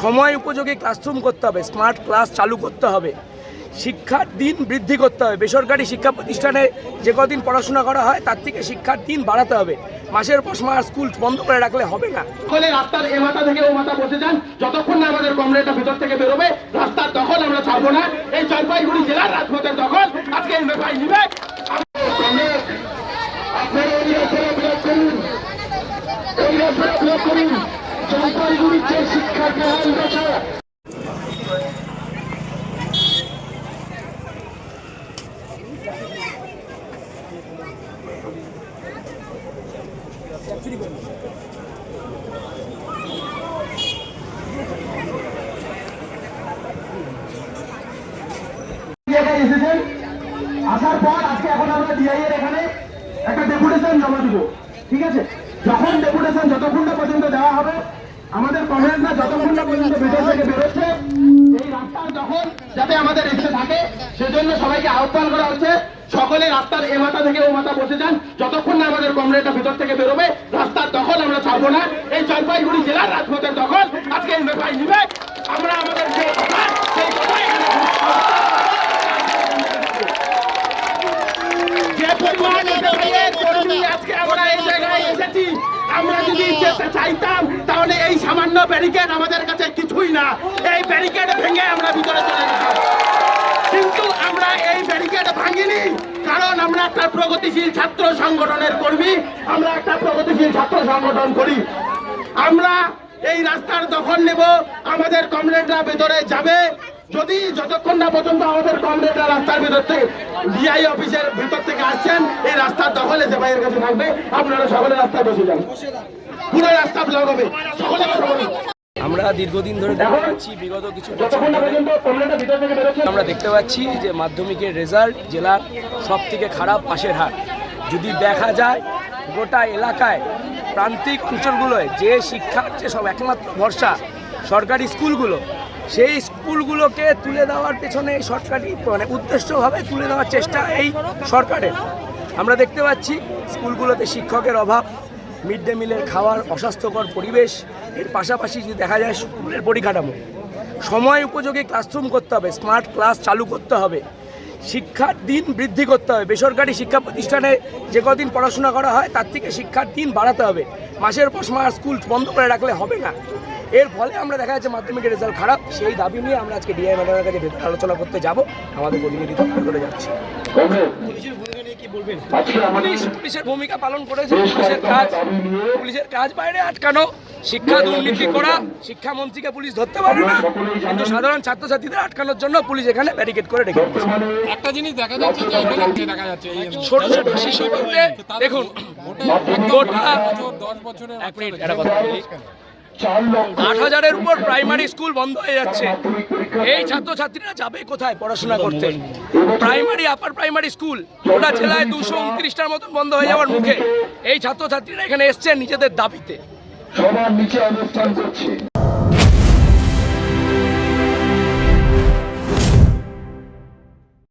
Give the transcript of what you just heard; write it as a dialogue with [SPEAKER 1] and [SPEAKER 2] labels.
[SPEAKER 1] সময় উপযোগী ক্লাসরুম করতে হবে স্মার্ট ক্লাস চালু করতে হবে শিক্ষার দিন বৃদ্ধি করতে হবে বেসরকারি শিক্ষা প্রতিষ্ঠানে যে কদিন পড়াশোনা করা হয় তার থেকে শিক্ষার দিন বাড়াতে হবে মাসের পর মাস স্কুল বন্ধ করে রাখলে হবে না
[SPEAKER 2] সকলে রাস্তার এ মাথা থেকে ও মাথা বসে যান যতক্ষণ না আমাদের কমরেডটা ভিতর থেকে বেরোবে রাস্তার দখল আমরা ছাড়বো না এই জলপাইগুড়ি জেলার রাজপথের দখল আজকে এই ব্যাপার নিবে আপনারা করুন এসেছেন আসার পর আজকে এখন আমরা ডিআই এর এখানে একটা ডেপুটেশন জমা দিব। ঠিক আছে? যখন ডেপুটেশন যতক্ষণ পর্যন্ত দেওয়া হবে আমাদের কংগ্রেসরা যতক্ষণ না পর্যন্ত ভেতর থেকে বেরোচ্ছে, এই রাস্তা দখল যাতে আমাদের এসে থাকে, সেজন্য সবাইকে আহ্বান করা হচ্ছে, সকলে রাস্তার এ মাথা থেকে ও মাথা বসে যান, যতক্ষণ না আমাদের কমরেডটা ভিতর থেকে বেরোবে, রাস্তার দখল আমরা ছাড়বো না। এই জলপাইগুড়ি জেলার রাজপথের দখল, আজকে এই ব্যাপার নিবে, আমরা আমাদের যে কথা, সেই কথা এখানে যে পরিমাণ আজকে আমরা এই জায়গায় এসেছি, আমরা যদি চাইতাম সামান্য ব্যারিকেড আমাদের কাছে কিছুই না। এই ব্যারিকেড ভেঙে আমরা ভিতরে চলে যেতাম কিন্তু আমরা এই ব্যারিকেড ভাঙিনি, কারণ আমরা একটা প্রগতিশীল ছাত্র সংগঠনের কর্মী, আমরা একটা প্রগতিশীল ছাত্র সংগঠন করি। আমরা এই রাস্তার দখল নেব, আমাদের কমরেডরা ভেতরে যাবে। যদি যতক্ষণ না পর্যন্ত আমাদের কমরেডরা রাস্তার ভেতর থেকে ডিআই অফিসের ভেতর থেকে আসছেন এই রাস্তার দখলে এসে ভাইয়ের কাছে থাকবে আপনারা সকলে রাস্তায় বসে যান। পুরো রাস্তা ব্লক হবে। সকলে
[SPEAKER 1] আমরা দীর্ঘদিন ধরে দেখতে পাচ্ছি বিগত কিছু আমরা দেখতে পাচ্ছি যে মাধ্যমিকের রেজাল্ট জেলার সব থেকে খারাপ পাশের হাট। যদি দেখা যায় গোটা এলাকায় প্রান্তিক অঞ্চলগুলোয় যে শিক্ষার যে সব একমাত্র ভরসা সরকারি স্কুলগুলো সেই স্কুলগুলোকে তুলে দেওয়ার পেছনে এই সরকারি মানে উদ্দেশ্যভাবে তুলে দেওয়ার চেষ্টা এই সরকারের। আমরা দেখতে পাচ্ছি স্কুলগুলোতে শিক্ষকের অভাব, মিড ডে মিলের খাওয়ার অস্বাস্থ্যকর পরিবেশ, এর পাশাপাশি যদি দেখা যায় স্কুলের পরিকাঠামো। সময় উপযোগী ক্লাসরুম করতে হবে, স্মার্ট ক্লাস চালু করতে হবে। শিক্ষার দিন বৃদ্ধি করতে হবে। বেসরকারি শিক্ষা প্রতিষ্ঠানে যে কদিন পড়াশোনা করা হয়, তার থেকে শিক্ষার দিন বাড়াতে হবে। মাসের পর মাস স্কুল বন্ধ করে রাখলে হবে না। এর ফলে আমরা দেখা যাচ্ছে মাধ্যমিকের রেজাল্ট খারাপ। সেই দাবি নিয়ে আমরা আজকে ডিআই ম্যাডামের কাছে ভেতরে আলোচনা করতে যাব। আমাদের প্রতিনিধি দপ্তর করে যাচ্ছি। পুলিশ পুলিশের ভূমিকা পালন করেছে। পুলিশের কাজ পুলিশের কাজ বাইরে আটকানো। শিক্ষা দুর্নীতি করা। শিক্ষামন্ত্রীকে পুলিশ ধরতে পারে না। কিন্তু সাধারণ ছাত্রছাত্রীদের আটকানোর জন্য পুলিশ এখানে ব্যারিকেড করে রেখে
[SPEAKER 3] একটা জিনিস দেখা যাচ্ছে যে এখানে দেখা যাচ্ছে
[SPEAKER 1] ছোট ছোট শিশু বলতে দেখুন গোটা
[SPEAKER 3] বছর দশ বছরের
[SPEAKER 1] এক মিনিট একটা কথা বলি আট হাজারের উপর প্রাইমারি স্কুল বন্ধ হয়ে যাচ্ছে। এই ছাত্রছাত্রীরা যাবে কোথায় পড়াশোনা করতে? প্রাইমারি আপার প্রাইমারি স্কুল গোটা জেলায় দুশো উনত্রিশটার মতন বন্ধ হয়ে যাওয়ার মুখে। এই ছাত্রছাত্রীরা এখানে এসছে নিজেদের দাবিতে।
[SPEAKER 2] সবার নিচে অবস্থান করছে।